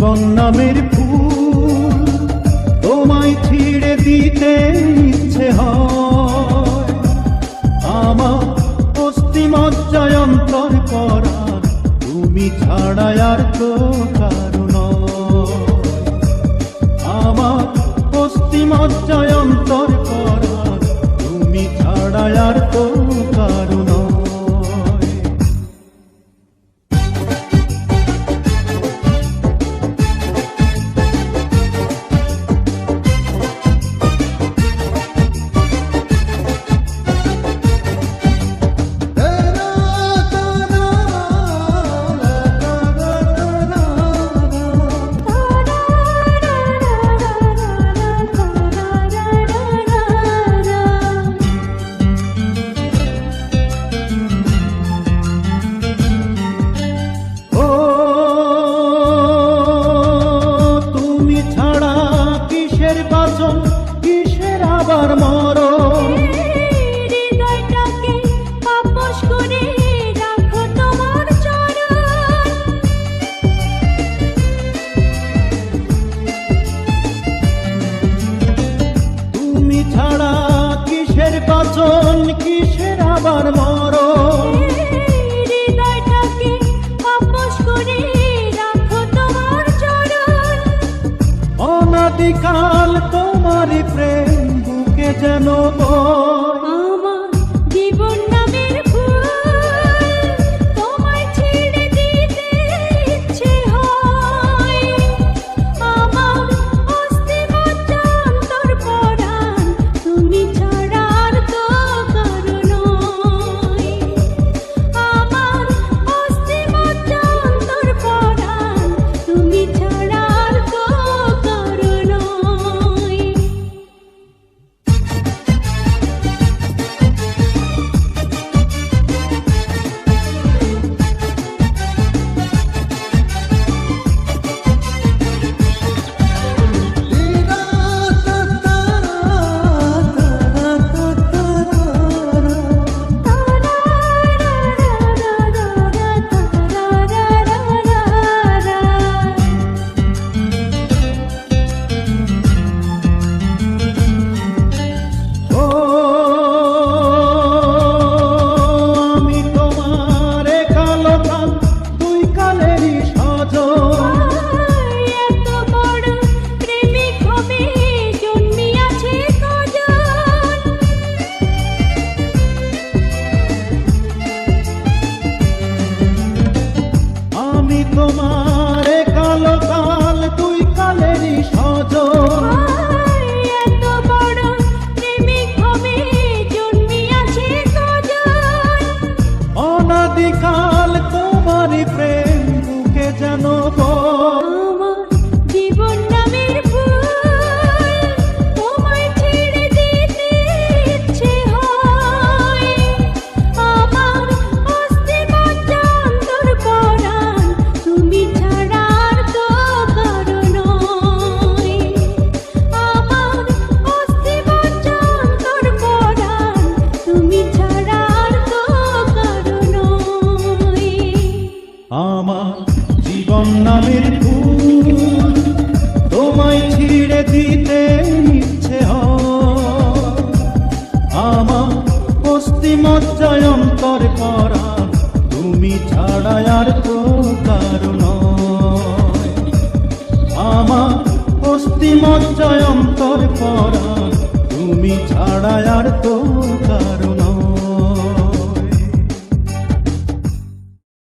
জীবন নামের ফুল তোমায় ছিঁড়ে দিতে ইচ্ছে হয়। আমার অস্থি মজ্জায় অন্তর করা, তুমি ছাড়া আর তো কারণ আমার অস্থি মজ্জায় কিসের আবার মরণ? তুমি ছাড়া কিসের বাচন কিসের আবার মরণ? বুকে যেন Lord. বয়। আমার জীবন নামের তোমায় ছেড়ে দিতে ইচ্ছে হয়। আমার মজ্জা তুমি ছাড়া আর তো কারও নয়। আমার তুমি তো আমার জীবন নামের ফুল তোমায় ছিঁড়ে দিতে ইচ্ছে আমার করা তুমি ছাড়া আর তো কারণ আমার অস্থি মজ্জায় করা তুমি ছাড়া আর তো কারও